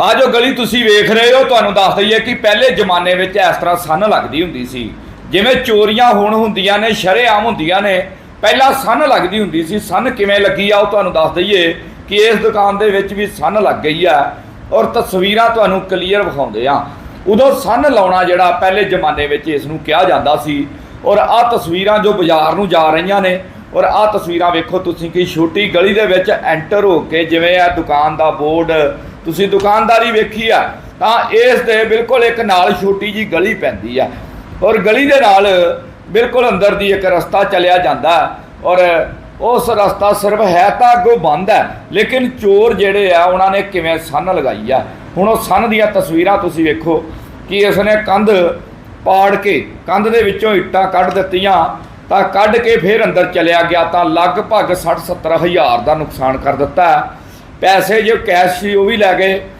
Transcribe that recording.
ਆ ਜੋ ਗਲੀ ਤੁਸੀਂ ਵੇਖ ਰਹੇ ਹੋ, ਤੁਹਾਨੂੰ ਦੱਸ ਦਈਏ ਕਿ ਪਹਿਲੇ ਜ਼ਮਾਨੇ ਵਿੱਚ ਇਸ ਤਰ੍ਹਾਂ ਸੰਨ ਲੱਗਦੀ ਹੁੰਦੀ ਸੀ। ਜਿਵੇਂ ਚੋਰੀਆਂ ਹੁਣ ਹੁੰਦੀਆਂ ਨੇ, ਸ਼ਰੇਆਮ ਹੁੰਦੀਆਂ ਨੇ, ਪਹਿਲਾਂ ਸੰਨ ਲੱਗਦੀ ਹੁੰਦੀ ਸੀ। ਸੰਨ ਕਿਵੇਂ ਲੱਗੀ ਆ, ਉਹ ਤੁਹਾਨੂੰ ਦੱਸ ਦਈਏ ਕਿ ਇਸ ਦੁਕਾਨ ਦੇ ਵਿੱਚ ਵੀ ਸੰਨ ਲੱਗ ਗਈ ਆ ਔਰ ਤਸਵੀਰਾਂ ਤੁਹਾਨੂੰ ਕਲੀਅਰ ਵਿਖਾਉਂਦੇ ਆ। ਉਦੋਂ ਸੰਨ ਲਾਉਣਾ ਜਿਹੜਾ ਪਹਿਲੇ ਜ਼ਮਾਨੇ ਵਿੱਚ ਇਸ ਨੂੰ ਕਿਹਾ ਜਾਂਦਾ ਸੀ ਔਰ ਆਹ ਤਸਵੀਰਾਂ ਜੋ ਬਾਜ਼ਾਰ ਨੂੰ ਜਾ ਰਹੀਆਂ ਨੇ ਔਰ ਆਹ ਤਸਵੀਰਾਂ ਵੇਖੋ ਤੁਸੀਂ ਕਿ ਛੋਟੀ ਗਲੀ ਦੇ ਵਿੱਚ ਐਂਟਰ ਹੋ ਕੇ ਜਿਵੇਂ ਇਹ ਦੁਕਾਨ ਦਾ ਬੋਰਡ ਤੁਸੀਂ ਦੁਕਾਨਦਾਰੀ ਵੇਖੀ ਆ, ਤਾਂ ਇਸ ਦੇ ਬਿਲਕੁਲ ਇੱਕ ਨਾਲ ਛੋਟੀ ਜੀ ਗਲੀ ਪੈਂਦੀ ਆ। ਔਰ ਗਲੀ ਦੇ ਨਾਲ ਬਿਲਕੁਲ ਅੰਦਰ ਦੀ ਇੱਕ ਰਸਤਾ ਚੱਲਿਆ ਜਾਂਦਾ ਔਰ ਉਸ ਰਸਤਾ ਸਿਰਫ ਹੈ ਤਾਂ ਅੱਗੋਂ ਬੰਦ ਹੈ, ਲੇਕਿਨ ਚੋਰ ਜਿਹੜੇ ਆ, ਉਹਨਾਂ ਨੇ ਕਿਵੇਂ ਸੰਨ ਲਗਾਈ ਆ? ਹੁਣ ਉਹ ਸੰਨ ਦੀਆਂ ਤਸਵੀਰਾਂ ਤੁਸੀਂ ਵੇਖੋ ਕਿ ਇਸ ਨੇ ਕੰਧ ਪਾੜ ਕੇ, ਕੰਧ ਦੇ ਵਿੱਚੋਂ ਇੱਟਾਂ ਕੱਢ ਦਿੱਤੀਆਂ, ਤਾਂ ਕੱਢ ਕੇ ਫਿਰ ਅੰਦਰ ਚਲਿਆ ਗਿਆ, ਤਾਂ ਲਗਭਗ 60 70 ਹਜ਼ਾਰ ਦਾ ਨੁਕਸਾਨ ਕਰ ਦਿੱਤਾ। ਪੈਸੇ ਜੋ ਕੈਸ਼ ਸੀ ਉਹ ਵੀ ਲੈ ਗਏ।